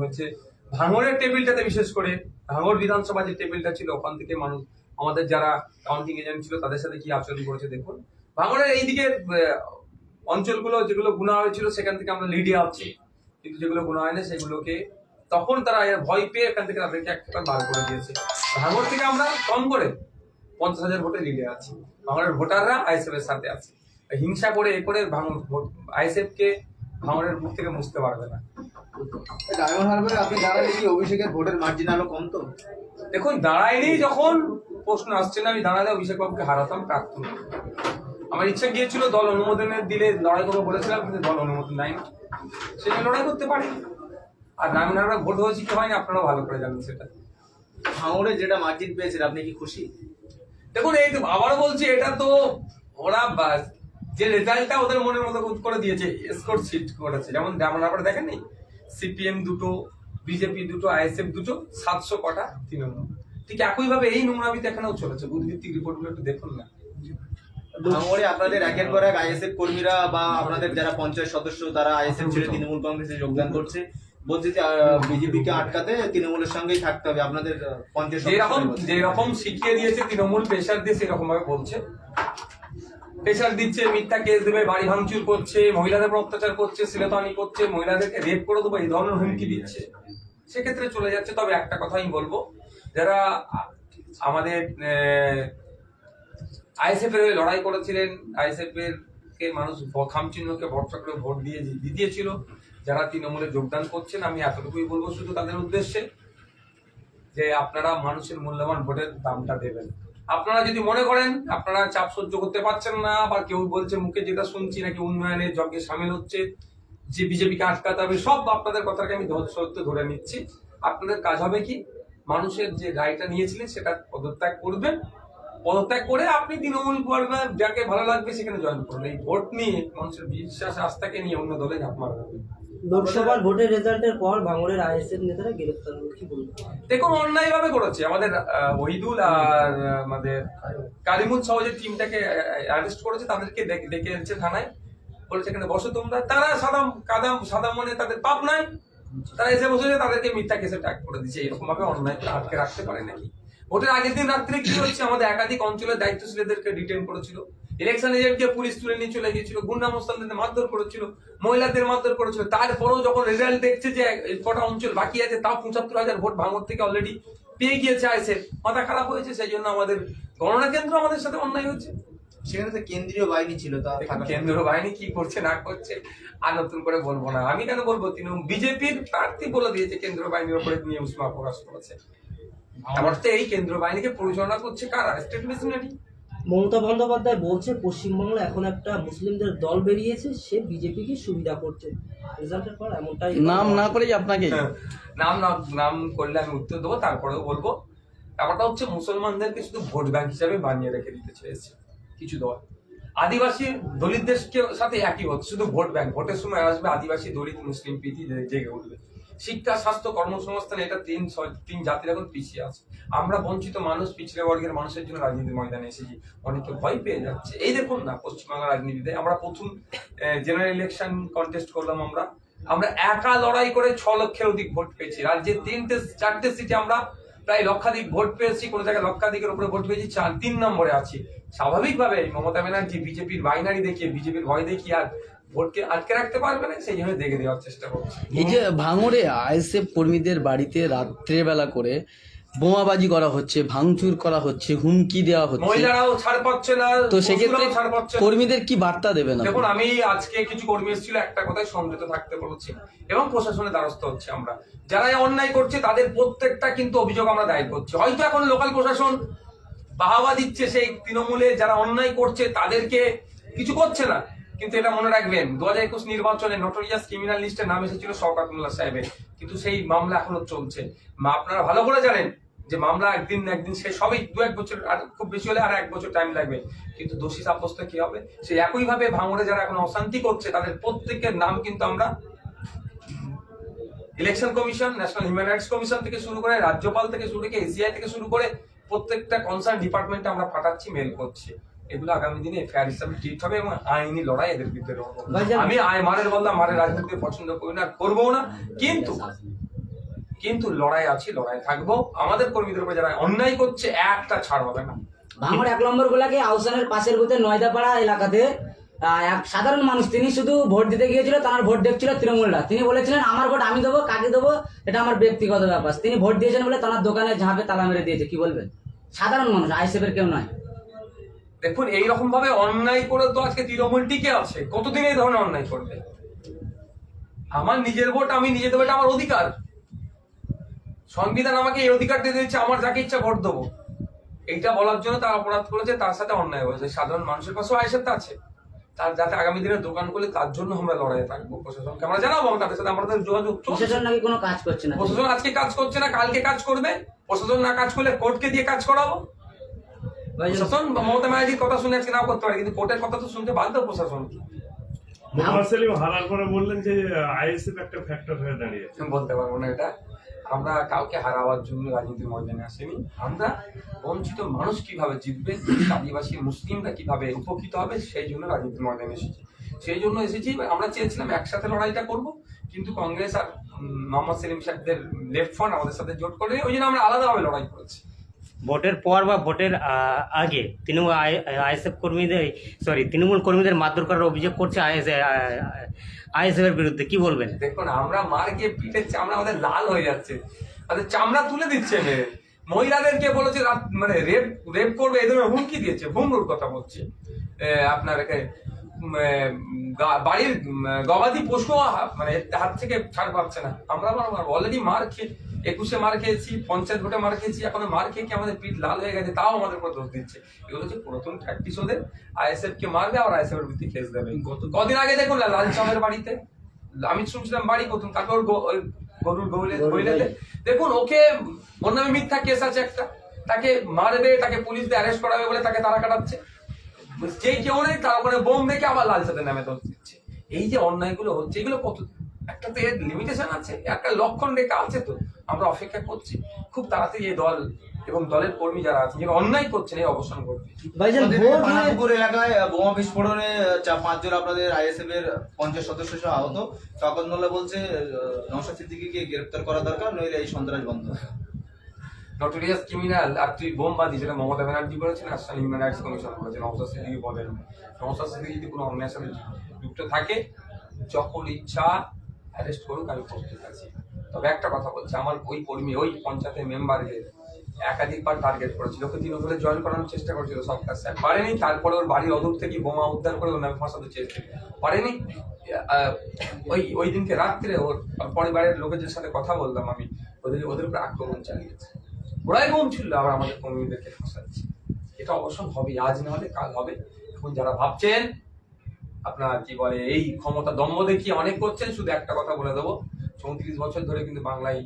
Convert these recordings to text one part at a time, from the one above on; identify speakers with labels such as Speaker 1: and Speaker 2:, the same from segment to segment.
Speaker 1: হয়েছে। ভাঙড়ের টেবিলটাতে বিশেষ করে, ভাঙড় বিধানসভা যে টেবিলটা ছিল, ওখান থেকে মানুষ, আমাদের যারা কাউন্টিং এজেন্ট ছিল, তাদের সাথে কি আচরণ করেছে দেখুন। ভাঙড়ের এইদিকে অঞ্চলগুলো যেগুলো গুণা হয়েছিল, সেখান থেকে আমরা লিডে আছি। কিন্তু যেগুলো গুণা হয়নি, সেগুলোকে তখন তারা ভয় পেয়ে এখান থেকে তাদেরকে একটা বার করে দিয়েছে। ভাঙড় থেকে আমরা কম করে পঞ্চাশ হাজার ভোটে লিডে আছি। ভাঙড়ের ভোটাররা আইএসএফ এর সাথে আছে। হিংসা করে, এ করে ভাঙড় আইএসএফ কে ভাঙড়ের মুখ থেকে মুছতে পারবে না।
Speaker 2: ডায়মন্ড হারবারে আপনি দাঁড়ালে কি অভিষেকের ভোটের মার্জিন আরও কম তো
Speaker 1: দেখুন দাঁড়ায়নি যখন প্রশ্ন আসছে না আমি দাঁড়ালে অভিষেক বাবুকে হারাতাম প্রার্থী আমার ইচ্ছা গিয়েছিল দল অনুমোদনের দিলে লড়াই করব বলেছিলাম কিন্তু দল অনুমোদন নাই সেটা লড়াই করতে পারি। আর নামিনারা ভোট হয়েছে কি হয়নি আপনারা ভালো করে জানেন সেটা।
Speaker 2: ভাঙড়ে যেটা মার্জিন পেয়েছেন আপনি কি খুশি?
Speaker 1: দেখুন এই তো আবারও বলছি এটা তো ওরা যে রেজাল্টটা ওদের মনের মতো করে দিয়েছে স্কোর সিট করেছে। যেমন যেমন আপনারা দেখেন নি সিপিএম দুটো বিজেপি দুটো আইএসএফ দুটো সাতশো কটা তৃণমূল। ঠিক একইভাবে এই নোংরামিতে এখানেও চলেছে। বুধভিত্তিক রিপোর্টগুলো একটু দেখুন না।
Speaker 2: ভাঙড়ে আপনাদের একের পর এক আইএসএফ কর্মীরা বা আপনাদের যারা পঞ্চায়েত সদস্য তারা আইএসএফ ছেড়ে তৃণমূল কংগ্রেসে যোগদান করছে। বলছে যে বিজেপিকে আটকাতে তৃণমূলের সঙ্গেই থাকতে হবে। আপনাদের পঞ্চায়েত
Speaker 1: যেরকম যেরকম শিখিয়ে দিয়েছে তৃণমূল প্রেশার দিয়ে সেরকম ভাবে বলছে। প্রেশার দিচ্ছে, মিথ্যা কেস দেবে, বাড়ি ভাঙচুর করছে, মহিলাদের উপর অত্যাচার করছে সিলেতানি করছে, মহিলাদেরকে রেপ করে দেবো, এই ধরনের হুমকি দিচ্ছে। সেক্ষেত্রে চলে যাচ্ছে। তবে একটা কথা আমি বলব, যারা আমাদের আইএসএফ এর লড়াই করেছিলেন আইএসএফ এর কে মানুষ খামচিহ্নকে ভরসা করে ভোট দিয়ে দিয়েছিল যারা তৃণমূলে যোগদান করছেন, আমি এতটুকুই বলব শুধু তাদের উদ্দেশ্যে, যে আপনারা মানুষের মূল্যবান ভোটের দামটা দেবেন। আপনারা যদি মনে করেন, আপনারা চাপ সহ্য করতে পারছেন না, বা কেউ বলছে মুখে যেটা শুনছি নাকি উন্নয়নের যজ্ঞে সামিল হচ্ছে, যে বিজেপিকে আটকাতে হবে, সব আপনাদের কথাকে আমি সত্য ধরে নিচ্ছি। আপনাদের কাজ হবে কি? মানুষের যে রায়টা নিয়েছিলেন, সেটা পদত্যাগ করবেন পদত্যাগ করে আপনি তৃণমূল করবেন যাকে ভালো লাগবে, সেখানে জয়েন করবেন এই ভোট নিয়ে মানুষের বিশ্বাস, আস্থাকে নিয়ে অন্য দলে ঝাঁপ মারবেন।
Speaker 3: লোকসভার ভোটের রেজাল্টের পর ভাঙড়ের আইএসএফ নেতারা গ্রেফতার হলো, কি বলব?
Speaker 1: দেখুন অন্যায় ভাবে করেছে। আমাদের ওহিদুল আর আমাদের কালিমুল সহ যে টিমটাকে অ্যারেস্ট করেছে, তাদেরকে ডেকে এনেছে থানায়। বলেছে এখানে বসো তোমরা। তারা সাদাম, কাদাম সাদা মনে তাদের পাপ নাই তারা এসে বসেছে, তাদেরকে মিথ্যা কেসে ট্যাগ করে দিচ্ছে এরকম ভাবে অন্যায় আটকে রাখতে পারে নাকি? ভোটের আগের দিন রাত্রে কি হচ্ছে আমাদের একাধিক অঞ্চলের দায়িত্বশীলদেরকে ডিটেন করেছিল। ইলেকশন এজেন্টকে পুলিশ তুলে নিয়ে চলে গিয়েছিল গুন্ডা মোস্তানদের মারধর করেছিল মহিলাদের মারধর করেছিল। তারপরেও যখন রেজাল্ট দেখছে যে কটা অঞ্চল বাকি আছে তাও পঁচাত্তর হাজার ভোট ভাঙর থেকে অলরেডি পেয়ে গিয়েছে আইসে মাথা খারাপ হয়েছে সেই জন্য আমাদের গণনা কেন্দ্র আমাদের সাথে অন্যায় হচ্ছে।
Speaker 2: সেখানে তো কেন্দ্রীয় বাহিনী ছিল তা
Speaker 1: দেখুন,
Speaker 2: থাকা
Speaker 1: কেন্দ্র বাহিনী কি করছে না করছে আর নতুন করে বলব না। আমি কেন বলব তৃণমূল বিজেপির প্রার্থী বলে দিয়েছে কেন্দ্র বাহিনীর উপরে নিয়ে উষ্মা প্রকাশ করেছে। আমার তো এই কেন্দ্র বাহিনীকে পরিচালনা করছে কারা? স্টেট মেশিনারি
Speaker 3: মমতা বন্দ্যোপাধ্যায় বলছে পশ্চিমবাংলা এখন একটা মুসলিমদের দল বেরিয়েছে সে বিজেপিকে সুবিধা করছে। রেজাল্টের পর এমনটাই
Speaker 4: নাম না করেই আপনাকে?
Speaker 1: হ্যাঁ, নাম নাম নাম করলে আমি উত্তর দেবো তারপরেও বলব। ব্যাপারটা হচ্ছে মুসলমানদেরকে শুধু ভোট ব্যাংক হিসাবে বানিয়ে রেখে দিতে চেয়েছে কিছু দল। আদিবাসী দলিতদের সাথে একই হচ্ছে শুধু ভোট ব্যাংক। ভোটের সময় আসবে আদিবাসী দলিত মুসলিম প্রীতি জেগে উঠবে। শিক্ষা, স্বাস্থ্য, কর্মসংস্থান, এটা তিন তিন জাতির এখন পিছিয়ে আছে। আমরা বঞ্চিত মানুষ পিছড়ে বর্গের মানুষের জন্য রাজনীতির ময়দানে এসেছি। অনেকে ভয় পেয়ে যাচ্ছে। এই দেখুন না, পশ্চিমবাংলার রাজনীতিতে আমরা প্রথম জেনারেল ইলেকশন কন্টেস্ট করলাম আমরা। আমরা একা লড়াই করে ছ লক্ষের অধিক ভোট পেয়েছি। রাজ্যের তিনটে, চারটে সিটে আমরা প্রায় লক্ষাধিক ভোট পেয়েছি। কোনো জায়গায় লক্ষাধিকের উপরে ভোট পেয়েছি। চার, তিন নম্বরে আছি। স্বাভাবিকভাবে মমতা ব্যানার্জি, বিজেপির বাইনারি দেখিয়ে, বিজেপির ভয় দেখিয়ে আর ভোটকে আটকে রাখতে পারবে না সেই জন্য দেখে দেওয়ার চেষ্টা করছে।
Speaker 4: এই যে ভাঙড়ে আইএসএফ কর্মীদের বাড়িতে রাত্রেবেলা করে বোমাবাজি করা হচ্ছে ভাঙচুর করা হচ্ছে হুমকি দেওয়া হচ্ছে।
Speaker 1: মহিলারাও ছাড় পাচ্ছে না
Speaker 4: তো সেক্ষেত্রে কর্মীদের কি বার্তা দেবেন?
Speaker 1: দেখুন আমি আজকে কিছু কর্মী এসেছিল একটা কথাই সংযত থাকতে বলেছি এবং প্রশাসনের দ্বারস্থ হচ্ছে আমরা। যারা অন্যায় করছে তাদের প্রত্যেকটা কিন্তু অভিযোগ আমরা দায়ের করছি। হয়তো এখন লোকাল প্রশাসন বাহাবা দিচ্ছে সেই তৃণমূলে যারা অন্যায় করছে তাদেরকে কিছু করছে না। কিন্তু এটা মনে রাখবেন দু হাজার একুশ নির্বাচনে নটোরিয়াস ক্রিমিনাল লিস্টে নাম এসেছিল শওকাত মোল্লা সাহেবের। কিন্তু সেই মামলা এখনও চলছে। আপনারা ভালো করে জানেন যে মামলা একদিন একদিন শেষ হবেই, দু এক বছর, আর খুব বেশি হলে আর এক বছর টাইম লাগবে। কিন্তু দোষী সাব্যস্ত কি হবে? সেই একই ভাবে ভাঙড়ে যারা এখন অশান্তি করছে, তাদের প্রত্যেকের নাম কিন্তু আমরা election commission national human rights commission থেকে শুরু করে, রাজ্যপাল থেকে শুরু করে এসিআই থেকে শুরু করে, প্রত্যেকটা কনসার্ন ডিপার্টমেন্টে আমরা পাঠাচ্ছি মেল করছি। এগুলো আগামী দিনে এফআইআর হিসাবে ট্রিট হবে এবং আইনি লড়াই এদের বিরুদ্ধে লড়বো। আমি আয় মারের বললাম মারের রাজনীতিকে পছন্দ করি না করব না। কিন্তু কিন্তু লড়াই আছি লড়াই থাকব। আমাদের কর্মীদের উপরে যারা অন্যায় করছে একটা ছাড় হবে না।
Speaker 5: ভাঙড় এক নম্বর গোলাকে আউসানের পাশের বুথে নয়দাপাড়া এলাকাতে এক সাধারণ মানুষ তিনি শুধু ভোট দিতে গিয়েছিল তার ভোট দেখছিল তৃণমূলরা। তিনি বলেছিলেন আমার ভোট আমি দেবো কাকে দেবো? এটা আমার ব্যক্তিগত ব্যাপার। তিনি ভোট দিয়েছেন বলে তার দোকানে ঝাঁপে তালা মেরে দিয়েছে কি বলবেন? সাধারণ মানুষ আইসেফের কেউ নয়।
Speaker 1: দেখুন এইরকম ভাবে অন্যায় করে তো আজকে তৃণমূল টিকে আছে। কতদিন এই ধরনের অন্যায় করবে? আমার নিজের ভোট আমি নিজে দেবো এটা আমার অধিকার। সংবিধান আমাকে এই অধিকার দিয়ে দিচ্ছে আমার যাকে ইচ্ছা ভোট দেবো। এইটা বলার জন্য তারা অপরাধ করেছে তার সাথে অন্যায় হয়েছে। সাধারণ মানুষের পাশেও আইসেপ্ট আছে। তার যাতে আগামী দিনে দোকান করলে তার জন্য আমরা লড়াই থাকব। প্রশাসনকে আমরা জানাব তাদের সাথে আমাদের যোগাযোগ
Speaker 5: প্রশাসন নাকি কোনো কাজ করছে না?
Speaker 1: প্রশাসন আজকে কাজ করছে না কালকে কাজ করবে। প্রশাসন না কাজ করলে কোর্টকে দিয়ে কাজ করাবো। প্রশাসন মমতা ব্যানার্জির কথা শুনে আজকে নাও করতে পারে কিন্তু কোর্টের কথা তো শুনতে বাধ্য প্রশাসন।
Speaker 6: মোহাম্মদ সেলিম হালাল করে বললেন যে আইএসএফ একটা ফ্যাক্টর হয়ে দাঁড়িয়েছে।
Speaker 1: বলতে পারব না এটা। আমরা কাউকে হারাবার জন্য রাজনীতির ময়দানে আসেনি। আমরা বঞ্চিত মানুষ কীভাবে জিতবে আদিবাসী মুসলিমরা কীভাবে উপকৃত হবে সেই জন্য রাজনীতির ময়দানে এসেছি। সেই জন্য এসেছি আমরা চেয়েছিলাম একসাথে লড়াইটা করব কিন্তু কংগ্রেস আর মোহাম্মদ সেলিম সাহেবদের লেফট ফ্রন্ট আমাদের সাথে জোট করে ওই জন্য আমরা আলাদাভাবে লড়াই করেছি।
Speaker 7: ভোটের পর বা ভোটের আগে তৃণমূল আইএসএফ কর্মীদের সরি তৃণমূল কর্মীদের মারধর করার অভিযোগ করছে আইএসএফ এর বিরুদ্ধে। কি বলবেন?
Speaker 1: দেখুন, আমরা মার গিয়ে পিঠের চামড়া আমাদের লাল হয়ে যাচ্ছে। তাদের চামড়া তুলে দিচ্ছে মহিলাদেরকে বলেছে মানে রেপ রেপ করবে এই ধরনের হুমকি দিয়েছে হুমরুর কথা বলছে। আপনার বাড়ির গবাদি পশু মানে হাত থেকে ছাড় পাচ্ছে না। আমরা অলরেডি মার খেয়ে একুশে মার খেয়েছি পঞ্চায়েত ভোটে মার খেয়েছি এখন মার খেয়ে কি আমাদের পিঠ লাল হয়ে গেছে তাও আমাদের উপর দোষ দিচ্ছে। এগুলো হচ্ছে প্রথম প্র্যাকটিস ওদের। আইএসএফ কে মারবে আর আইএসএফ এর ভিত্তি কেস দেবে। কদিন আগে দেখুন না লাল চামের বাড়িতে। আমি শুনছিলাম বাড়ি প্রথম তারপর গরুর গৌলে দেখুন ওকে ওর নামে মিথ্যা কেস আছে একটা। তাকে মারবে তাকে পুলিশ দিয়ে অ্যারেস্ট করাবে বলে তাকে তারা কাটাচ্ছে। যেই কেউ নেই তার উপরে বোম দেখে আবার লাল সাথে নামে দোষ দিচ্ছে। এই যে অন্যায়গুলো হচ্ছে এগুলো কত একটা তো এর লিমিটেশন আছে একটা লক্ষণ রেখা আছে তো। আমরা অপেক্ষা করছি। খুব তাড়াতাড়ি এই দল এবং দলের কর্মী যারা আছেন যারা অন্যায় করছেন এই অবসান করবে
Speaker 2: পানাপুকুর এলাকায় বোমা বিস্ফোরণে চা- পাঁচজন আপনাদের আইএসএফ এর পঞ্চাশ সদস্য সহ আহত। শওকত মোল্লা বলছে আহ, নওশাদ সিদ্দিকীকে গ্রেপ্তার করা দরকার নইলে এই সন্ত্রাস বন্ধ হবে।
Speaker 1: নটোরিয়াস ক্রিমিনাল আর তুই বোমবাদী যেটা মমতা ব্যানার্জি করেছেন আর হিউম্যান রাইটস কমিশন করেছেন নমস্কার সিদ্দিকি বলেন। নমস্কার সিদ্দিকি যদি কোনো অন্যায়ের সাথে যুক্ত থাকে যখন ইচ্ছা অ্যারেস্ট করুক আমি প্রস্তুত আছি। তবে একটা কথা বলছি, আমার ওই কর্মী, ওই পঞ্চায়েতের মেম্বারকে একাধিকবার টার্গেট করেছিল ওকে তৃণমূলে জয়েন করানোর চেষ্টা করেছিল সরকার স্যার, পারেনি, তারপরে ওর বাড়ির অদূর থেকে বোমা উদ্ধার করে ওর নামে ফাঁসাতে চেয়েছিল পারেনি ওই ওই দিনকে রাত্রে ওর পরিবারের লোকেদের সাথে কথা বললাম আমি, ওদের ওদের উপরে আক্রমণ চালিয়েছে। ওরাই বোম ছিল, আবার আমাদের কর্মীদেরকে ফাঁসাচ্ছে। এটা অবশ্য হবে, আজ না হলে কাল হবে। এখন যারা ভাবছেন, আপনার কি বলে, এই ক্ষমতা দম্ভ দেখিয়ে অনেক করছেন, শুধু একটা কথা বলে দেবো চৌত্রিশ বছর ধরে কিন্তু বাংলায়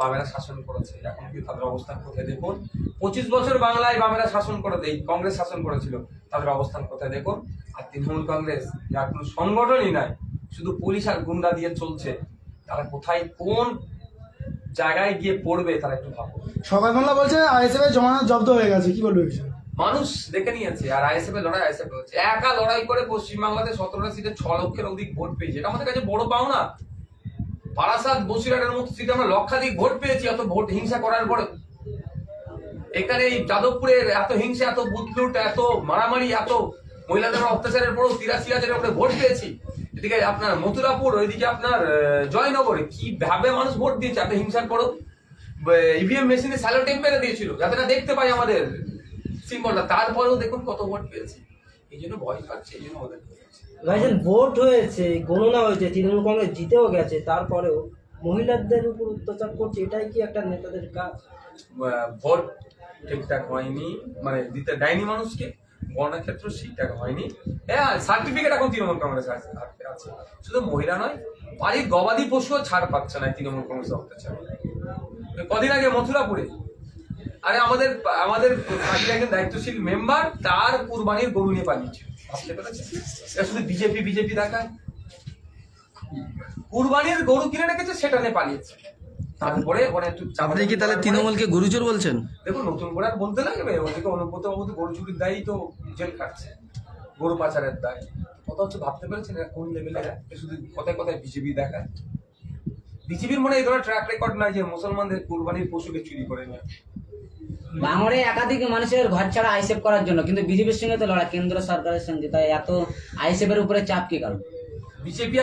Speaker 1: বামেরা শাসন করেছে। এখন কিন্তু তাদের অবস্থান কোথায়? দেখুন পঁচিশ বছর বাংলায় বামেরা শাসন করে এই কংগ্রেস শাসন করেছিল তাদের অবস্থান কোথায় দেখুন? আর তৃণমূল কংগ্রেস যার কোনো সংগঠনই নাই শুধু পুলিশ আর গুন্ডা দিয়ে চলছে তারা কোথায় কোন জায়গায় গিয়ে পড়বে তারা একটু ভাবো।
Speaker 8: সকাল মোল্লা বলছে আইএসএফ এর জমানত জব্দ হয়ে গেছে কি বলবে
Speaker 1: মানুষ দেখে নিয়েছে আর আইএসএফ এর লড়াই আইএসএফ হচ্ছে একা লড়াই করে পশ্চিমবাংলাতে সতেরোটা সিটে ছ লক্ষের অধিক ভোট পেয়েছে এটা আমাদের কাছে বড় পাওনা। বারাসাত বসিরহাটের মতো সিটে আমরা লক্ষাধিক ভোট পেয়েছি, এত ভোট হিংসা করার পরে এখানে এই যাদবপুরের এত হিংসা, এত বুথলুট এত মারামারি, এত মহিলাদের অত্যাচারের পরেও তিরাশি হাজারের উপরে ভোট পেয়েছি। এদিকে আপনার মথুরাপুর, ওইদিকে আপনার জয়নগরে কি ভাবে মানুষ ভোট দিয়েছে এত হিংসার পরেও? ইভিএম মেশিনে স্যালো টেপ মেরে দিয়েছিল, যাতে না দেখতে পাই আমাদের সিম্বলটা তারপরেও দেখুন কত ভোট পেয়েছি। এই জন্য ভয় পাচ্ছে, এই জন্য পেয়েছে
Speaker 3: ভাইজান, ভোট হয়েছে, গণনা হয়েছে, তৃণমূল কংগ্রেস জিতেও গেছে, তারপরেও মহিলাদের উপর অত্যাচার করছে, এটাই কি একটা নেতাদের কাজ?
Speaker 1: ভোট ঠিকঠাক হয়নি মানে দিতে দেয়নি মানুষকে গণনা ক্ষেত্র ঠিকঠাক হয়নি। হ্যাঁ সার্টিফিকেট এখন তৃণমূল কংগ্রেস আছে শুধু মহিলা নয়, বাড়ির গবাদি পশুও ছাড় পাচ্ছে না তৃণমূল কংগ্রেস অত্যাচার। কদিন আগে মথুরাপুরে, আরে আমাদের আমাদের দায়িত্বশীল মেম্বার তার কুরবানির গরু নিয়ে পালিয়েছিল। ভাবতে পেরেছেন? এটা শুধু বিজেপি বিজেপি দেখায়? কুরবানির গরু কিনে রেখেছে সেটা নিয়ে পালিয়েছে। তারপরে ওরা একটু
Speaker 4: আপনি কি তাহলে তৃণমূলকে গুরুচোর বলছেন?
Speaker 1: দেখুন নতুন করে আর বলতে লাগবে ওদিকে অনুব্রত বাবু তো গরু চুরির দায়ী তো জেল কাটছে গরু পাচারের দায়। কথা হচ্ছে ভাবতে পেরেছেন এরা কোন লেভেলে শুধু কথায় কথায় বিজেপি দেখায়। বিজেপির মনে হয় এই ধরনের ট্র্যাক রেকর্ড নাই যে মুসলমানদের কুরবানির পশুকে চুরি করে নেয়।
Speaker 5: ভাঙড়ে একাধিক মানুষের ঘর ছাড়া আইসেফ করার জন্য, কিন্তু বিজেপির সঙ্গে তো লড়াই, কেন্দ্র সরকারের সঙ্গে। তাই এত আইসেফের উপরে চাপ কি কারণ
Speaker 1: বিজেপি